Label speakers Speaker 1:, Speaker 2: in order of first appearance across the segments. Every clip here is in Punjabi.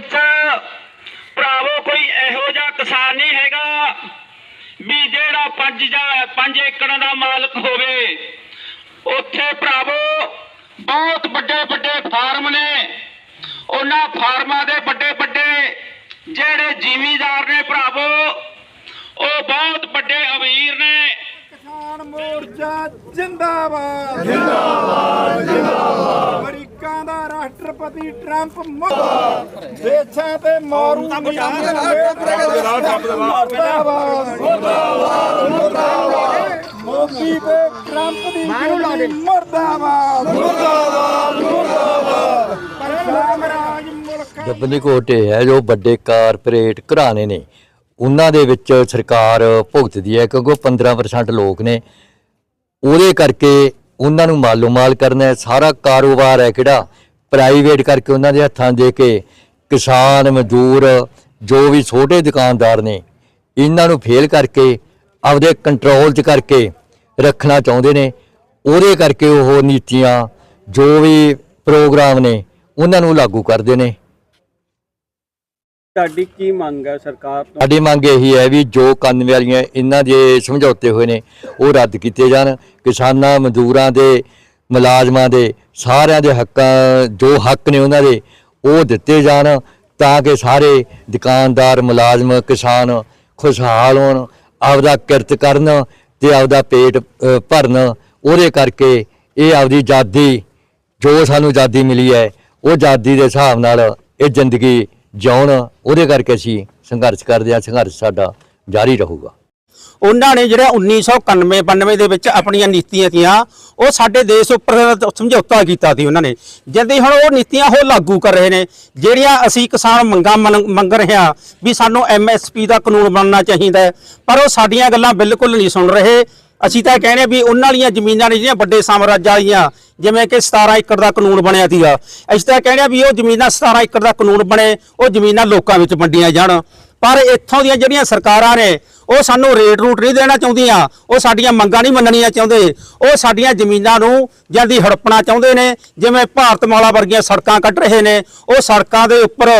Speaker 1: ਵਿੱਚ ਭਰਾਵੋ ਕੋਈ ਇਹੋ ਜਿਹਾ ਕਿਸਾਨ ਨਹੀਂ ਹੈਗਾ ਵੀ ਜਿਹੜਾ 5 ਜਾਂ 5 ਏਕੜ ਦਾ ਮਾਲਕ ਹੋਵੇ। ਉੱਥੇ ਭਰਾਵੋ ਬਹੁਤ ਵੱਡੇ ਵੱਡੇ ਫਾਰਮ ਨੇ। ਉਹਨਾਂ ਫਾਰਮਾਂ ਦੇ ਵੱਡੇ ਵੱਡੇ ਜਿਹੜੇ ਜ਼ਿਮੀਂਦਾਰ ਨੇ ਭਰਾਵੋ ਉਹ ਬਹੁਤ ਵੱਡੇ ਅਮੀਰ ਨੇ।
Speaker 2: ਕਿਸਾਨ ਮੋਰਚਾ ਜਿੰਦਾਬਾਦ। ਜਿੰਦਾਬਾਦ। ਰਾਸ਼ਟਰਪਤੀ ਟਰੰਪ ਦੇਸ਼ਾਂ ਤੇ ਮਾਰੂ ਮੋਦੀ ਤੇ ਟਰੰਪ ਦੀ ਮੁਰਦਾਬਾਦ ਮੁਰਦਾਬਾਦ। ਮੁਰਦਾਬਾਦ ਮੁਲਕ
Speaker 3: ਜਬਨੀ ਕੋਟੇ ਹੈ ਜੋ ਵੱਡੇ ਕਾਰਪੋਰੇਟ ਘਰਾਣੇ ਨੇ। ਉਹਨਾਂ ਦੇ ਵਿੱਚ ਸਰਕਾਰ ਭੁਗਤਦੀ ਹੈ ਕਿਉਂਕਿ ਉਹ 15% ਲੋਕ ਨੇ। ਉਹਦੇ ਕਰਕੇ ਉਹਨਾਂ ਨੂੰ ਮਾਲੋ ਮਾਲ ਕਰਨਾ ਹੈ। ਸਾਰਾ ਕਾਰੋਬਾਰ ਹੈ ਕਿਹੜਾ? ਪ੍ਰਾਈਵੇਟ ਕਰਕੇ ਉਹਨਾਂ ਦੇ ਹੱਥਾਂ ਦੇ ਕੇ ਕਿਸਾਨ ਮਜ਼ਦੂਰ ਜੋ ਵੀ ਛੋਟੇ ਦੁਕਾਨਦਾਰ ਨੇ ਇਹਨਾਂ ਨੂੰ ਫੇਲ ਕਰਕੇ ਆਪਦੇ ਕੰਟਰੋਲ 'ਚ ਕਰਕੇ ਰੱਖਣਾ ਚਾਹੁੰਦੇ ਨੇ। ਉਹਦੇ ਕਰਕੇ ਉਹ ਨੀਤੀਆਂ ਜੋ ਵੀ ਪ੍ਰੋਗਰਾਮ ਨੇ ਉਹਨਾਂ ਨੂੰ ਲਾਗੂ ਕਰਦੇ ਨੇ।
Speaker 4: ਤੁਹਾਡੀ ਕੀ ਮੰਗ ਹੈ ਸਰਕਾਰ ਤੋਂ?
Speaker 3: ਸਾਡੀ ਮੰਗ ਇਹੀ ਹੈ ਵੀ ਜੋ ਕਾਨੂੰਨ ਵਾਲੀਆਂ ਇਹਨਾਂ ਦੇ ਸਮਝੌਤੇ ਹੋਏ ਨੇ ਉਹ ਰੱਦ ਕੀਤੇ ਜਾਣ। ਕਿਸਾਨਾਂ ਮਜ਼ਦੂਰਾਂ ਦੇ ਮੁਲਾਜ਼ਮਾਂ ਦੇ, ਸਾਰਿਆਂ ਦੇ ਹੱਕਾਂ, ਜੋ ਹੱਕ ਨੇ ਉਹਨਾਂ ਦੇ, ਉਹ ਦਿੱਤੇ ਜਾਣ ਤਾਂ ਕਿ ਸਾਰੇ ਦੁਕਾਨਦਾਰ, ਮੁਲਾਜ਼ਮ, ਕਿਸਾਨ ਖੁਸ਼ਹਾਲ ਹੋਣ, ਆਪਦਾ ਕਿਰਤ ਕਰਨ ਤੇ ਆਪਦਾ ਪੇਟ ਭਰਨ। ਉਹਦੇ ਕਰਕੇ ਇਹ ਆਪਦੀ ਆਜ਼ਾਦੀ, ਜੋ ਸਾਨੂੰ ਆਜ਼ਾਦੀ ਮਿਲੀ ਹੈ, ਉਹ ਆਜ਼ਾਦੀ ਦੇ ਹਿਸਾਬ ਨਾਲ ਇਹ ਜ਼ਿੰਦਗੀ ਜਿਉਣ। ਉਹਦੇ ਕਰਕੇ ਅਸੀਂ ਸੰਘਰਸ਼ ਕਰਦੇ ਹਾਂ। ਸੰਘਰਸ਼ ਸਾਡਾ ਜਾਰੀ ਰਹੂਗਾ।
Speaker 4: ਉਹਨਾਂ ਨੇ ਜਿਹੜਾ 1991 92 ਦੇ ਵਿੱਚ ਆਪਣੀਆਂ ਨੀਤੀਆਂ ਤੀਆਂ ਉਹ ਸਾਡੇ ਦੇਸ਼ ਉੱਪਰ ਸਮਝੌਤਾ ਕੀਤਾ ਸੀ ਉਹਨਾਂ ਨੇ। ਜਦ ਹੁਣ ਉਹ ਨੀਤੀਆਂ ਉਹ ਲਾਗੂ ਕਰ ਰਹੇ ਨੇ, ਜਿਹੜੀਆਂ ਅਸੀਂ ਕਿਸਾਨ ਮੰਗਾਂ ਮੰਨ- ਮੰਗ ਰਹੇ ਹਾਂ ਵੀ ਸਾਨੂੰ ਐਮਐਸਪੀ ਦਾ ਕਾਨੂੰਨ ਬਣਨਾ ਚਾਹੀਦਾ ਪਰ ਉਹ ਸਾਡੀਆਂ ਗੱਲਾਂ ਬਿਲਕੁਲ ਨਹੀਂ ਸੁਣ ਰਹੇ। ਅਸੀਂ ਤਾਂ ਕਹਿੰਦੇ ਵੀ ਉਹਨਾਂ ਵਾਲੀਆਂ ਜ਼ਮੀਨਾਂ ਨੇ ਜਿਹੜੀਆਂ ਵੱਡੇ ਸਾਮਰਾਜ ਵਾਲੀਆਂ, ਜਿਵੇਂ ਕਿ 17 ਏਕੜ ਦਾ ਕਾਨੂੰਨ ਬਣਿਆ ਸੀਗਾ, ਅਸੀਂ ਤਾਂ ਕਹਿੰਦੇ ਹਾਂ ਵੀ ਉਹ ਜ਼ਮੀਨਾਂ 17 ਏਕੜ ਦਾ ਕਾਨੂੰਨ ਬਣੇ, ਉਹ ਜ਼ਮੀਨਾਂ ਲੋਕਾਂ ਵਿੱਚ ਵੰਡੀਆਂ ਜਾਣ। ਪਰ ਇੱਥੋਂ ਦੀਆਂ ਜਿਹੜੀਆਂ ਸਰਕਾਰਾਂ ਨੇ ਉਹ ਸਾਨੂੰ ਰੇਟ ਰੂਟ ਨਹੀਂ ਦੇਣਾ ਚਾਹੁੰਦੀਆਂ। ਉਹ ਸਾਡੀਆਂ ਮੰਗਾਂ ਨਹੀਂ ਮੰਨਣੀਆਂ ਚਾਹੁੰਦੇ। ਉਹ ਸਾਡੀਆਂ ਜ਼ਮੀਨਾਂ ਨੂੰ ਜਲਦੀ ਹੜਪਣਾ ਚਾਹੁੰਦੇ ਨੇ। ਜਿਵੇਂ ਭਾਰਤ ਮਾਲਾ ਵਰਗੀਆਂ ਸੜਕਾਂ ਕੱਢ ਰਹੇ ਨੇ। ਉਹ ਸੜਕਾਂ ਦੇ ਉੱਪਰ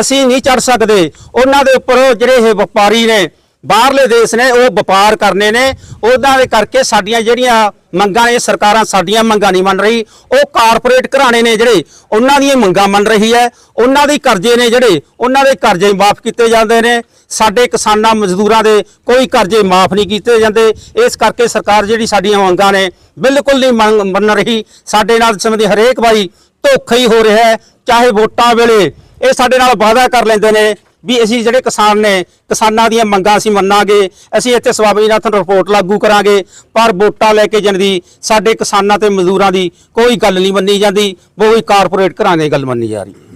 Speaker 4: ਅਸੀਂ ਨਹੀਂ ਚੜ ਸਕਦੇ। ਉਹਨਾਂ ਦੇ ਉੱਪਰ ਜਿਹੜੇ ਇਹ ਵਪਾਰੀ ਨੇ, ਬਾਹਰਲੇ ਦੇਸ਼ ਨੇ, ਉਹ ਵਪਾਰ ਕਰਨੇ ਨੇ। ਉਹਨਾਂ ਦੇ ਕਰਕੇ ਸਾਡੀਆਂ ਜਿਹੜੀਆਂ ਮੰਗਾਂ ਨੇ ਸਰਕਾਰਾਂ ਸਾਡੀਆਂ ਮੰਗਾਂ ਨਹੀਂ ਮੰਨ ਰਹੀ। ਉਹ ਕਾਰਪੋਰੇਟ ਘਰਾਣੇ ਨੇ ਜਿਹੜੇ ਉਹਨਾਂ ਦੀਆਂ ਮੰਗਾਂ ਮੰਨ ਰਹੀ ਹੈ। ਉਹਨਾਂ ਦੇ ਕਰਜ਼ੇ ਨੇ ਜਿਹੜੇ ਉਹਨਾਂ ਦੇ ਕਰਜ਼ੇ ਮਾਫ ਕੀਤੇ ਜਾਂਦੇ ਨੇ। ਸਾਡੇ ਕਿਸਾਨਾਂ ਮਜ਼ਦੂਰਾਂ ਦੇ ਕੋਈ ਕਰਜ਼ੇ ਮਾਫ ਨਹੀਂ ਕੀਤੇ ਜਾਂਦੇ। ਇਸ ਕਰਕੇ ਸਰਕਾਰ ਜਿਹੜੀ ਸਾਡੀਆਂ ਮੰਗਾਂ ਨੇ ਬਿਲਕੁਲ ਨਹੀਂ ਮੰਨ ਮੰਨ ਰਹੀ। ਸਾਡੇ ਨਾਲ ਸੰਬੰਧੀ ਹਰੇਕ ਵਾਰੀ ਧੋਖਾ ਹੀ ਹੋ ਰਿਹਾ ਹੈ। ਚਾਹੇ ਵੋਟਾਂ ਵੇਲੇ ਇਹ ਸਾਡੇ ਨਾਲ ਵਾਅਦਾ ਕਰ ਲੈਂਦੇ ਨੇ। ਵੀ ਅਸੀਂ ਜਿਹੜੇ ਕਿਸਾਨ ਨੇ, ਕਿਸਾਨਾਂ ਦੀਆਂ ਮੰਗਾਂ ਅਸੀਂ ਮੰਨਾਂਗੇ, ਅਸੀਂ ਇੱਥੇ ਸਵਾਮੀਨਾਥਨ ਰਿਪੋਰਟ ਲਾਗੂ ਕਰਾਂਗੇ, ਪਰ ਵੋਟਾਂ ਲੈ ਕੇ ਜਨਦੀ ਸਾਡੇ ਕਿਸਾਨਾਂ ਤੇ ਮਜ਼ਦੂਰਾਂ ਦੀ ਕੋਈ ਗੱਲ ਨਹੀਂ ਮੰਨੀ ਜਾਂਦੀ ਉਹ ਹੀ ਕਾਰਪੋਰੇਟ ਘਰਾਂ ਦੀ ਗੱਲ ਮੰਨੀ ਜਾ ਰਹੀ ਹੈ।